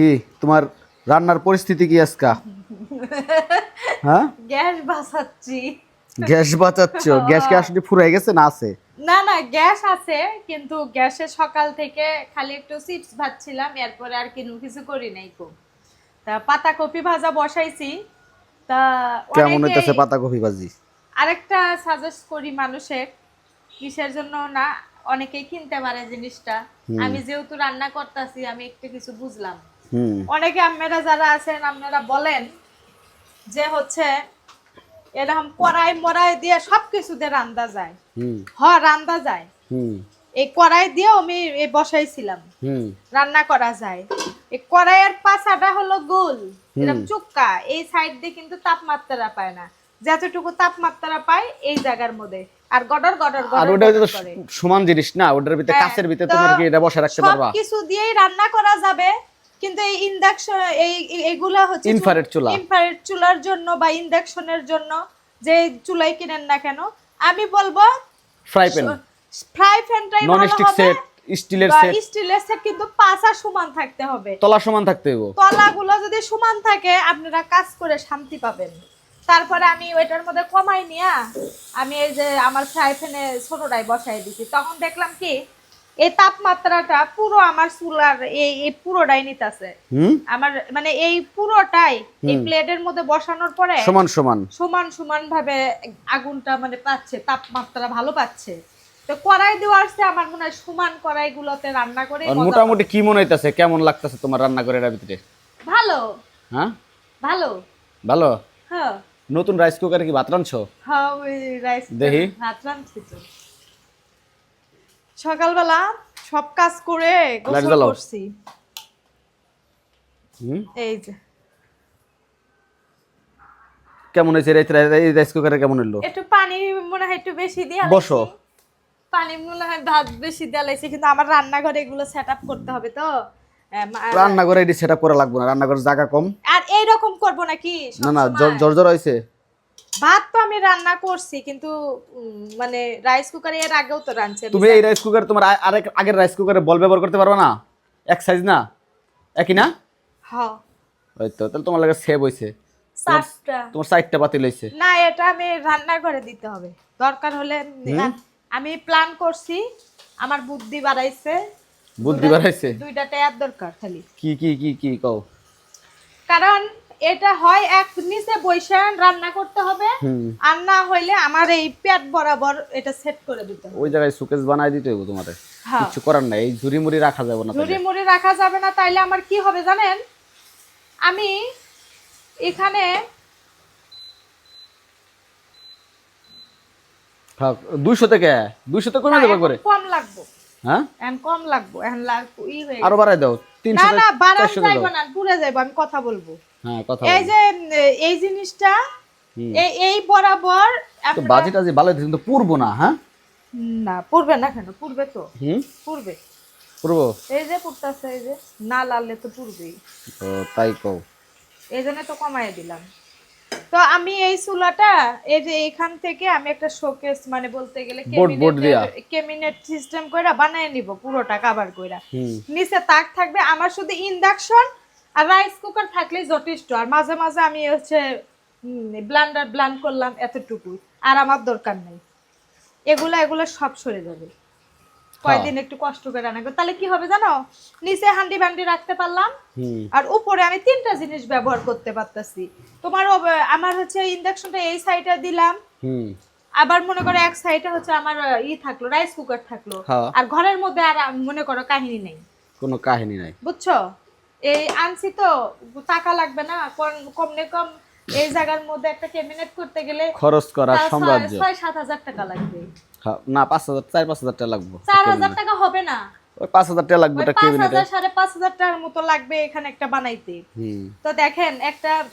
কি? তোমার রান্নার পরিস্থিতি কি আজকা? হ্যাঁ? গ্যাস বাঁচাচ্ছি। গ্যাস বাঁচাচ্ছ? গ্যাস কি আসলে ফুরাই গেছে না আছে? না না গ্যাস আছে কিন্তু গ্যাসে সকাল থেকে খালি একটু চিপস ভাজছিলাম এরপরে আর কিনু কিছু করি নাই কো। তা পাতা কপি ভাজা বসাইছি। তা কেমন হইতেছে পাতাকপি ভাজি? আরেকটা সাজেস্ট করি মানুষের কিসের জন্য না অনেকেই কিনতে পারে জিনিসটা। আমি যেহেতু রান্না করতেছি আমি একটু কিছু বুঝলাম। অনেকে আপনারা যারা আছেন আপনারা বলেন যে হচ্ছে এরকম কড়াই মরাই দিয়ে সব কিছু দিয়ে রান্দা যায়। হ রান্দা যায়। এই কড়াই দিয়েও আমি এ বসাইছিলাম। রান্না করা যায়। এই কড়াইয়ের পাছাটা হলো গোল এরকম চুক্কা। এই সাইড দিয়ে কিন্তু তাপমাত্রা পায় না। যতটুকু তাপমাত্রা পায় এই জায়গার মধ্যে। আর গডর গডর আর ওটা তো সমান জিনিস না ওটার ভিতরে কাছের ভিতরে তোমার কি এটা বসে রাখতে পারবা? সবকিছু দিয়েই রান্না করা যাবে। কিন্তু এই ইন্ডাকশন এই এইগুলা হচ্ছে Infrared চুলা। ইনফ্রারেড চুলার জন্য বা ইন্ডাকশনের জন্য যে চুলাই কিনেন না কেন আমি বলব ফ্রাই প্যান ফ্রাই প্যানটাই নন ভালো স্টিক হবে। সেট স্টিলের সেট স্টিলের সেট কিন্তু পাশা সমান থাকতে হবে। তলা সমান থাকতে হইব। তলাগুলো যদি সমান থাকে আপনারা কাজ করে শান্তি পাবেন। তারপরে আমি ওইটার মধ্যে কমাই নিয়া আমি এই যে আমার ফ্রাই প্যানে ছোটটাই বসাই দিছি। তখন দেখলাম কি এই তাপমাত্রাটা পুরো আমার চুলার এই এই পুরোটাই নিতেছে। আমার মানে এই পুরোটাই এই প্লেটের মধ্যে বসানোর পরে সমান সমান। সমান সমান ভাবে আগুনটা মানে পাচ্ছে তাপমাত্রা ভালো পাচ্ছে। তো কড়াই দেওয়া আসছে আমার মনে হয় সমান কড়াই গুলোতে রান্না করে আর মোটামুটি কি মনে হইতাছে? কেমন লাগতাছে তোমার রান্না করে এর ভিতরে? ভালো। হ্যাঁ? ভালো। ভালো? হ্যাঁ। নতুন রাইস কুকারে কি ভাত রাঁধছো? হ্যাঁ ওই রাইস দেখি। ভাত রাঁধছি তো। সকালবেলা সব কাজ করে গোসল করছি। এই যে। কেমন হয়েছে এই রাইস কুকারে কেমন হইল? একটু পানি মনে হয় একটু বেশি দিয়ে বসো। পানি মনে হয় ভাত বেশি দেওয়া লাগছে কিন্তু আমার রান্নাঘরে এগুলো সেট আপ করতে হবে তো। আহ, মা- রান্না করে এটি সেট আপ করা লাগবে না রান্না করে জায়গা কম। আর এইরকম করব নাকি? না না সবসময়? জর জর হয়েছে ভাত তো আমি রান্না করছি কিন্তু মানে রাইস কুকারে এর আগেও তো রাঁধছি। তুমি এই রাইস কুকার তোমার আরেক আগের রাইস কুকারে বল ব্যবহার করতে পারবে না? এক সাইজ না? একই না? হ্যাঁ ওই তো তাহলে তোমার লাগে সেভ হয়েছে চারটা তোমার সাইডটা বাতিল হয়েছে না এটা আমি রান্না রান্নাঘরে দিতে হবে। দরকার হলে আমি প্ল্যান করছি আমার বুদ্ধি বাড়াইছে। বুদ্ধি বাড়াইছে? দুইটা টায়ার দরকার খালি। কি কি কি কি কও? কারণ এটা হয় এক নিচে বৈশা রান্না করতে হবে। আর না হইলে আমার এই পেট বরাবর এটা সেট করে দিতে হবে। ওই জায়গায় সুকেস বানাই দিতে হইব তোমাদের? হ্যাঁ। কিছু করার নাই এই ঝুরি মুড়ি রাখা যাবে না ঝুড়ি মুড়ি রাখা যাবে না তাইলে আমার কি হবে জানেন? আমি এখানে দুইশো থেকে দুইশো থেকে কমে এখন করে কম লাগবো। হ্যাঁ? কম লাগবো এখন লাগবো আরও বাড়াই দাও না তিনশো না বাড়ান যাইবো না পুরে যাইবো আমি কথা বলব। এই যে এই জিনিসটা এই বরাবর তো বাজেট ভালো কিন্তু পুরবো না হ্যাঁ? না পূর্বে না কেন? পূর্বে তো। হুম? পূর্বে। পুরবো? এই যে পুরতাছে এই যে না লাললে তো পূর্বেই। তাই কও। এই জন্য তো কমাই দিলাম। তো আমি এই চুলাটা এই যে এখান থেকে আমি একটা শোকেস মানে বলতে গেলে board সিস্টেম কইরা বানায় নিব পুরোটা কাভার কইরা। নিচে তাক থাকবে আমার শুধু ইন্ডাকশন আর রাইস কুকার থাকলেই যথেষ্ট। আর মাঝে মাঝে আমি হচ্ছে ব্লান্ডার ব্লান্ড করলাম এতটুকু আর আমার দরকার নেই। এগুলো এগুলো সব সরে যাবে। কয়দিন একটু কষ্ট করে রান্না করব। তাহলে কি হবে জানো? নিচে হান্ডি বান্ডি রাখতে পারলাম। আর উপরে আমি তিনটা জিনিস ব্যবহার করতে পারতাছি। তোমার আমার হচ্ছে ইন্ডাকশনটা এই সাইডে দিলাম। হুম। আবার মনে করো এক সাইডে হচ্ছে আমার ই থাকল রাইস কুকার থাকল। হ্যাঁ। আর ঘরের মধ্যে আর মনে করো কাহিনী নেই। কোনো কাহিনী নাই। বুঝছ? এই আনছি তো টাকা লাগবে না। কম- কমনে কম এই জায়গার মধ্যে একটা ক্যাবিনেট করতে গেলে খরচ করা তার ছয়- সাত হাজার টাকা লাগবে। না পাঁচ হাজার চার পাঁচ হাজার টাকা লাগবে। চার হাজার টাকা হবে না। ওই পাঁচ হাজার টাকা লাগবে কেবিনেটে হাজার সাড়ে পাঁচ হাজার টাকার মতো লাগবে এখানে একটা বানাইতে। হুম। তো দেখেন একটা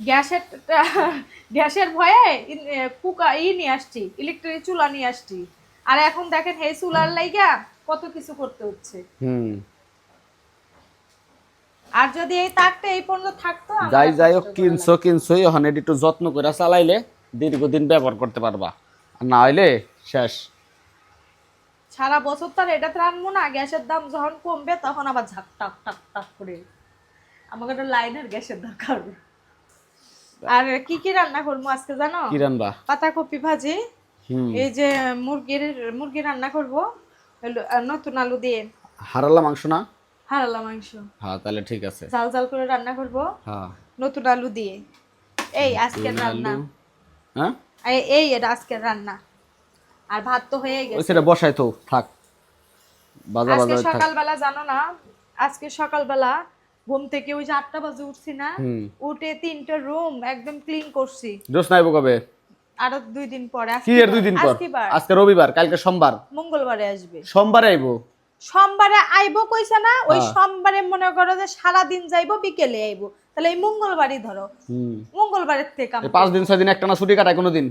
গ্যাসের গ্যাসের ভয়ে কুকা ই নিয়ে আসছি ইলেকট্রিক চুলা নিয়ে আসছি। আর এখন দেখেন এই চুলার লাইগা কত কিছু করতে হচ্ছে। হুম। আর যদি এই তাকটা এই পর্যন্ত থাকতো যাই যাই হোক কিনছো কিনছোই ওখানে একটু যত্ন করে চালাইলে দীর্ঘদিন ব্যবহার করতে পারবা। আর না হইলে শেষ। সারা বছর এটাতে রানবো না গ্যাসের দাম যখন কমবে তখন আবার ঝাক টাক টাক টাক করে আমাকে একটা লাইনের গ্যাসের দরকার। আর কি কি রান্না করব আজকে জানো? কি রান্না পাতাকপি ভাজি এই যে মুরগির মুরগি রান্না করব নতুন আলু দিয়ে। হারালা মাংস না? হারালা মাংস। হ্যাঁ তাহলে ঠিক আছে। ঝাল ঝাল করে রান্না করব। হ্যাঁ। নতুন আলু দিয়ে। এই আজকের রান্না। হ্যাঁ? এই- এটা আজকের রান্না। আর ভাত তো হয়ে গেছে। সেটা বসাই তো থাক। বাজা আজকে বাজা থাক। সকালবেলা জানো না আজকে সকালবেলা ঘুম থেকে ওই যে আটটা বাজে উঠছি না উঠে তিনটা রুম একদম ক্লিন করছি। জোস নাইবো কবে? আরও দুই দিন পরে কি এর দুই দিন পর? আজকে আজকে রবিবার কালকে সোমবার। মঙ্গলবারে আসবে। সোমবারে আইবো? সোমবারে আইবো কইছে না ওই হ্যাঁ। সোমবারে মনে করো যে সারা দিন যাইবো বিকেলে আইবো। তাহলে এই মঙ্গলবারই ধরো। মঙ্গলবারের থেকে এই পাঁচ দিন ছয় দিন একটা না ছুটি কাটায় কোনো দিন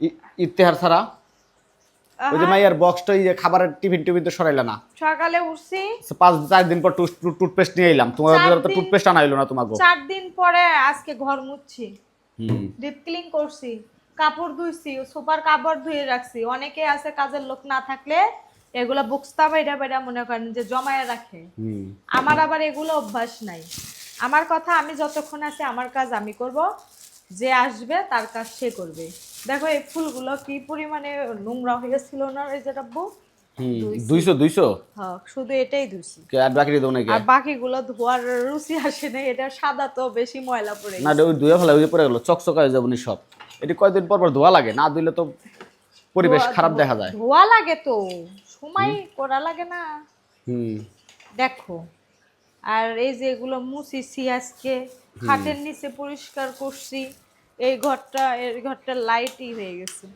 ই- ইত্তেহার ছাড়া? ওই যে মাইয়ার বক্সটা এই যে খাবারের টিফিন টিফিন তো সরাইলা না? সকালে উঠছি। পাঁচ চার দিন পর টুথপেস্ট নিয়ে এলাম তোমার তো টুথপেস্ট আনা হইল না তোমাকে চার দিন পরে আজকে ঘর মুছছি। ডিপ ক্লিন করছি। কাপড় ধুইছি সুপার কাপড় ধুয়ে রাখছি। অনেকে আছে কাজের লোক না থাকলে এগুলা বুকস্তা বাইরা বাইরা মনে করেন যে জমায়ে রাখে। আমার আবার এগুলো অভ্যাস নাই। আমার কথা আমি যতক্ষণ আছি আমার কাজ আমি করব। যে আসবে তার কাজ সে করবে। দেখো এই ফুলগুলো কি পরিমাণে নোংরা হয়েছিল না? এই যে রাব্বু দুইশো। দুইশো হ্যাঁ শুধু এটাই ধুইছি আর বাকি দেবো নাকি? আর বাকিগুলো ধোয়ার রুচি আসে না এটা সাদা তো বেশি ময়লা পড়ে না ওই ধুয়ে ফেলা ওই যে গেলো চকচক হয়ে যাব নি সব। এটি কয়দিন পর পর ধোয়া লাগে? না ধুইলে তো পরিবেশ খারাপ দেখা যায়। ধোয়া লাগে তো। সময় করা লাগে না। হুম। দেখো আর এই যে এগুলো মুছিছি আজকে খাটের নিচে পরিষ্কার করছি এই ঘরটা এই ঘরটা লাইটই হয়ে গেছে।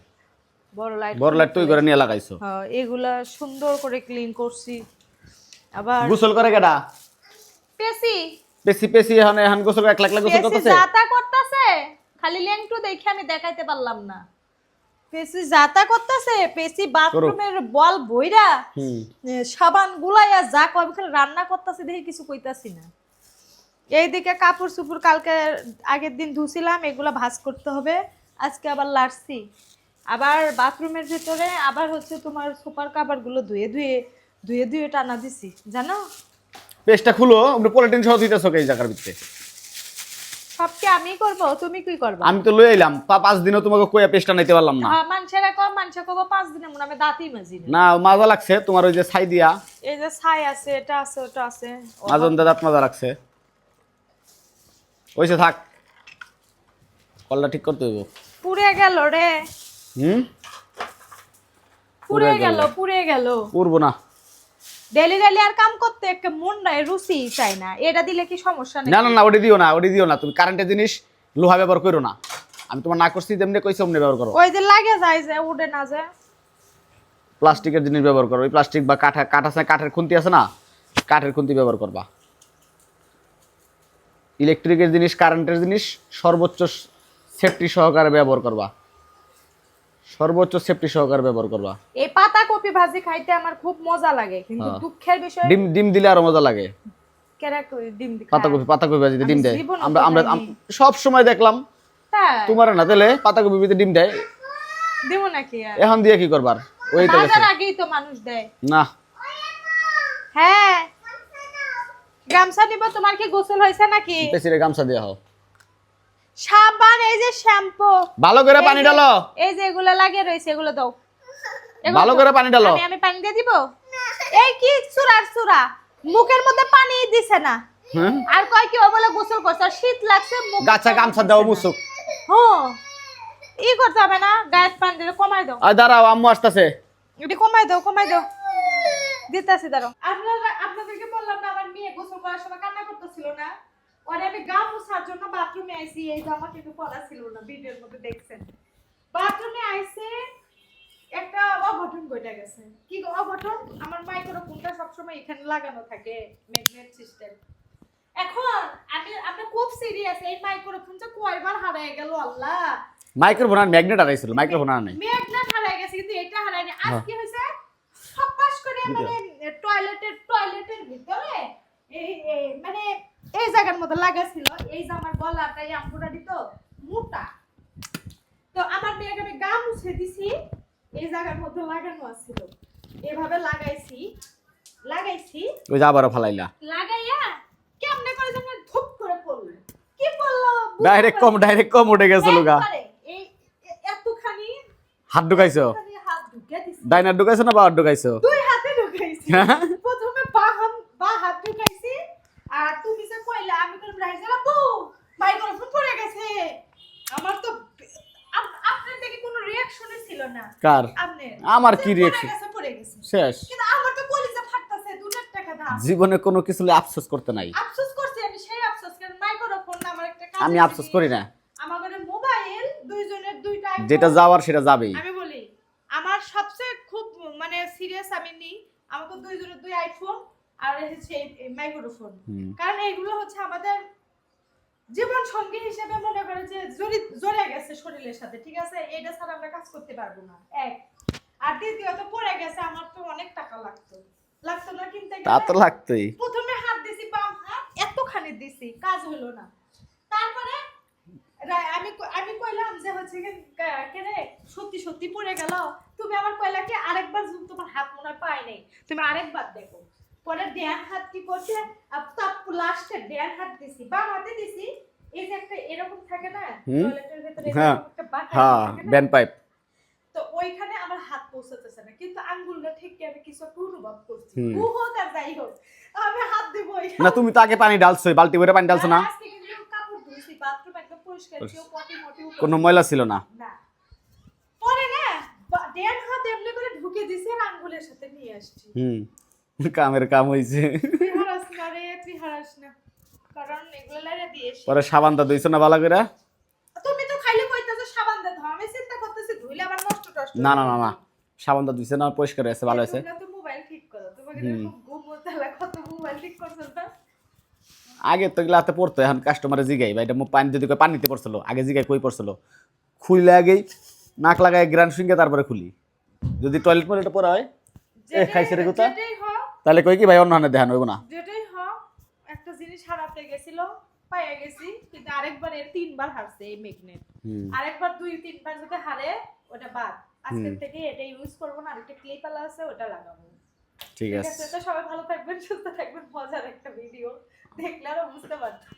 বড় লাইট বড় লাইট তুই করে নিয়ে লাগাইছো? হ্যাঁ এগুলা সুন্দর করে ক্লিন করছি। আবার গোসল করে কেডা? পেসি পেছি পেছি এখন এখন গোসল এক লাখ লাখ গোসল করতেছে? যাতা করতেছে খালি দেখে আমি দেখাইতে পারলাম না। পেসি যাতা করতেছে পেসি বাথরুমের বল বইরা সাবান গুলাইয়া যা কবে রান্না করতেছি দেখে কিছু কইতাছি না। এইদিকে কাপড় কালকে আগের দিন ধুছিলাম এগুলা ভাঁজ করতে হবে আজকে আবার লাড়ছি। আবার বাথরুমের ভিতরে আবার হচ্ছে তোমার সুপার কাপড়গুলো ধুয়ে ধুয়ে ধুয়ে ধুয়ে টানা দিছি জানো? পেজটা খুলো আপনি পলিটিন সহ দিতেছো এই জায়গার ভিতরে? সব কি আমি করব তুমি কি করবা? আমি তো লই আইলাম পাঁচ দিনও তোমাকে কইয়া পেজটা নিতে পারলাম না। হ্যাঁ মানুষেরা কম মানুষে কব পাঁচ দিনে মনে আমি দাঁতই মাজি না মাজা লাগছে তোমার ওই যে ছাই দিয়া। এই যে ছাই আছে এটা আছে ওটা আছে। মাজন দাদাত মাজা লাগছে। ওইসে থাক কলটা ঠিক করতে হইব। পুড়ে গেল রে। হুম? পুড়ে গেল পুড়ে গেল। করব না। ডেলি ডেলি আর কাম করতে একটা মন নাই রুচি চাই না। এটা দিলে কি সমস্যা নেই না না না ওটি দিও না ওটি দিও না। তুমি কারেন্টের জিনিস লোহা ব্যবহার করো না। আমি তোমার না করছি তেমনি কইছি অমনি ব্যবহার করো। ওই যে লাগে যায় যে উঠে না যে প্লাস্টিকের জিনিস ব্যবহার করো। ওই প্লাস্টিক বা কাঠা কাঠ আছে কাঠের খুন্তি আছে না? কাঠের খুন্তি ব্যবহার করবা। ইলেকট্রিকের জিনিস কারেন্টের জিনিস সর্বোচ্চ সেফটি সহকারে ব্যবহার করবা। সর্বোচ্চ সেফটি সহকারে ব্যবহার করবা। এই পাতা কপি ভাজি খাইতে আমার খুব মজা লাগে কিন্তু হ্যাঁ। দুঃখের বিষয় ডিম ডিম দিলে আরও মজা লাগে। ডিম দি পাতাকপি পাতাকপি ভাজিতে ডিম দেয়। আমরা আমরা সব সময় দেখলাম তাই তোমার না দিলে পাতাকপি ভিতরে ডিম দেয়। দেবো নাকি এখন দিয়ে কি করবার? ওই তো আগেই তো মানুষ দেয়। না। হ্যাঁ। গামছা নিব তোমার কি গোসল হয়েছে নাকি? গামছা দেওয়া হোক সাবান এই যে শ্যাম্পু। ভালো করে পানি ঢালো। এই যে এগুলো লাগিয়ে রয়েছে এগুলো দাও। ভালো করে পানি ঢালো। আমি আমি পানি দিয়ে দিব? এই কি চুরার চুরা মুখের মধ্যে পানি দিছে না। হ্যাঁ? আর কয় কি ও বলে গোসল করছে? শীত লাগছে মুখ গাছা গামছা দাও মুসুক। হ্যাঁ। ই করতে হবে না গায়ের পানি দিলে কমাই দাও। আর দাঁড়াও আম্মু আসতেছে। এটি কমাই দাও কমাই দাও। দিতেছি দাঁড়াও। আপনারা আপনাদেরকে বললাম না আমার মেয়ে গোসল করার সময় কান্না করতেছিল না? ওরে আমি গা মুছার জন্য বাথরুমে আইছি এই জামা কিন্তু পরা ছিল না ভিডিওর মধ্যে দেখছেন। বাথরুমে আইছে একটা অঘটন ঘটে গেছে। কি অঘটন? আমার মাইক্রোফোনটা সবসময় এখানে লাগানো থাকে ম্যাগনেট সিস্টেম এখন আমি আপনি খুব সিরিয়াস এই মাইক্রোফোনটা কয়বার হারায় গেল আল্লাহ। মাইক্রোফোন আর ম্যাগনেট আড়াইছিল মাইক্রোফোন আর নাই। মেঘনা হারায় গেছে কিন্তু এটা হারায়নি আজ কি হয়েছে? সপাস করে মানে টয়লেটের টয়লেটের ভিতরে এই মানে এই জায়গার মধ্যে লাগাছিল এই যে আমার গলাটা এই আমপুরা দিত মোটা। তো আমার মেয়েকে আমি গা মুছে দিছি এই জায়গার মধ্যে লাগানো আছিল। এভাবে লাগাইছি লাগাইছি। ওই যে আবারও ফালাইলা। লাগাইয়া কেমনে করে যেন ধুপ করে পড়ল। কি পড়ল? ডাইরেক্ট কম ডাইরেক্ট কম উঠে গেছে লুগা। এই এতখানি হাত ঢুকাইছো? হাত ঢুকে দিছি। ডাইনার ঢুকাইছো না বাবার ঢুকাইছো? দুই হাতে ঢুকাইছি প্রথমে বা হাত বা হাত ঢুকাইছি আর তুমি যে কইলা আমি কোন রাইজ আপু মাইক্রোফোন পড়ে গেছে। আমার তো আপনার দেখে কোনো রিয়াকশনই ছিল না। কার? আমার কি গেছে শেষ। কিন্তু আমার তো কলিজা ফাটতাছে দুটার টাকা দাম। জীবনে কোনো কিছু আফসোস করতে নাই। আফসোস করছি আমি সেই আফসোস। কারণ মাইক্রোফোন আমার একটা কাজ আমি আফসোস করি না। আমার ঘরে মোবাইল দুইজনের দুইটা যেটা যাওয়ার সেটা যাবেই। আমি বলি আমার সবচেয়ে খুব মানে সিরিয়াস আমি নিই। আমাকে দুইজনের দুই আইফোন আর হচ্ছে মাইক্রোফোন কারণ এইগুলো হচ্ছে আমাদের জীবন সঙ্গী হিসেবে মনে করে যে জড়িত জড়ে গেছে শরীরের সাথে ঠিক আছে? এটা ছাড়া আমরা কাজ করতে পারব না। এক। আর দ্বিতীয়ত পড়ে গেছে আমার তো অনেক টাকা লাগতো। লাগতো না কিনতে তা তো লাগতোই। প্রথমে হাত দিছি বাম হাত এতখানি দিছি কাজ হলো না। তারপরে আমি আমি কইলাম যে হচ্ছে কি, রে সত্যি সত্যি পড়ে গেল। তুমি আমার কইলা কি আরেকবার তোমার হাত মনে পাই নাই তুমি আরেকবার দেখো। পরে ড্যান হাত কি করছে? আর তাপ লাস্টে ড্যান হাত দিছি। বাম হাতে দিছি। এই যে একটা এরকম থাকে না টয়লেটের ভিতরে হ্যাঁ। হ্যাঁ থাকে না? ব্যান্ড পাইপ তো ওইখানে আমার হাত পৌঁছাতেছে না। কিন্তু আঙ্গুলটা ঠিক কি আমি কিছু একটা অনুভব করছি। ও হোক আর যাই হোক। আমি হাত দেবো না তুমি তো আগে পানি ঢালছো বালতি ভরে পানি ঢালছো না? আজকে কিন্তু কাপড় ধুইছি বাথরুম একদম পরিষ্কার কেউ পটি মটি কোনো ময়লা ছিল না? না। পরে না দেড় হাত এমনি করে ঢুকে দিছি আর আঙ্গুলের সাথে নিয়ে আসছি। হুম। কামের কাম হইছে। দিয়েছি পরে সাবানটা দইছো না বালা করে? তুমি তো খাইলে কইতাছো ধো আমি চিন্তা করতেছি ধুইলে আবার নষ্ট টষ্ট না না না না। সাবানটা দিছে না পরিষ্কার হয়েছে ভালো হয়েছে তোমরা মোবাইল ঠিক করো তোমাকে হুম। খুব ঘুম হতে লাগে কত মোবাইল ঠিক করছ না আগে তো এগুলো হাতে পড়তো এখন কাস্টমারে জিগাই বা এটা পানি যদি পানিতে পড়ছিল আগে জিগাই কই পড়ছিল? খুললে আগেই নাক লাগায় গ্রান সুইঙ্গে তারপরে খুলি। যদি টয়লেট ময়লেটে পড়া হয় এ খাইছে রে কোথা তাহলে কই কি ভাই অন্য হানে দেখান হইব না। যেটাই হোক একটা জিনিস হারাতে গেছিল পাইয়া গেছি কিন্তু আরেকবার এর তিনবার হারছে এই ম্যাগনেট আরেকবার দুই তিনবার যদি হারে ওটা বাদ। আজকের থেকে এটা ইউজ করব না আরেকটা ক্লিপ আলা আছে ওটা লাগাবো। ঠিক আছে। তো সবাই ভালো থাকবেন সুস্থ থাকবেন মজার একটা ভিডিও দেখলে আর বুঝতে পারবেন।